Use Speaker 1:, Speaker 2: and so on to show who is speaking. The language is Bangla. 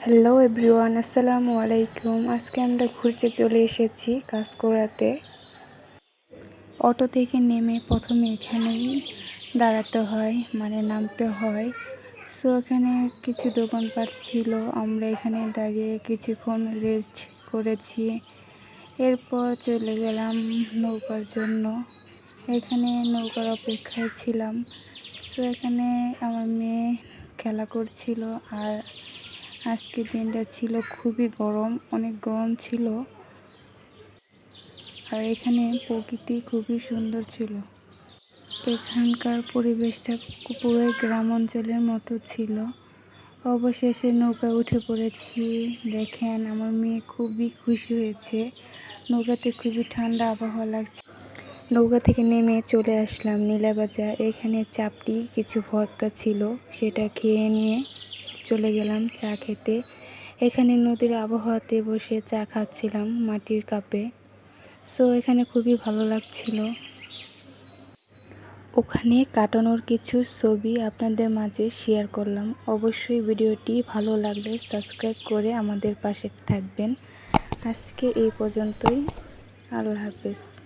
Speaker 1: হ্যালো এভরিওয়ান আসসালামু আলাইকুম আজকে আমরা ঘুরতে চলে এসেছি কাজকোড়াতে অটো থেকে নেমে প্রথমে এখানেই দাঁড়াতে হয় মানে নামতে হয়। সো এখানে কিছু দোকানপাট ছিল, আমরা এখানে দাঁড়িয়ে কিছুক্ষণ রেস্ট করেছি। এরপর চলে গেলাম নৌকার জন্য। এখানে নৌকার অপেক্ষায় ছিলাম। সো এখানে আমার মেয়ে খেলা করছিল আর আজকের দিনটা ছিল খুবই গরম, অনেক গরম ছিল। আর এখানে প্রকৃতি খুবই সুন্দর ছিল। এখানকার পরিবেশটা পুরোই গ্রাম অঞ্চলের মতো ছিল। অবশেষে নৌকা উঠে পড়েছি। দেখেন, আমার মেয়ে খুবই খুশি হয়েছে। নৌকাতে খুবই ঠান্ডা আবহাওয়া লাগছে। নৌকা থেকে নেমে চলে আসলাম নীলাবাজার। এখানে চাপটি কিছু ভর্তা ছিল, সেটা খেয়ে নিয়ে চলে গেলাম চা খেতে। এখানে নদীর আবহাওয়াতে বসে চা খাচ্ছিলাম মাটির কাপে। সো এখানে খুবই ভালো লাগছিল। ওখানে কাটানোর কিছু ছবি আপনাদের মাঝে শেয়ার করলাম। অবশ্যই ভিডিওটি ভালো লাগলে সাবস্ক্রাইব করে আমাদের পাশে থাকবেন। আজকে এই পর্যন্তই। আল্লাহ হাফেজ।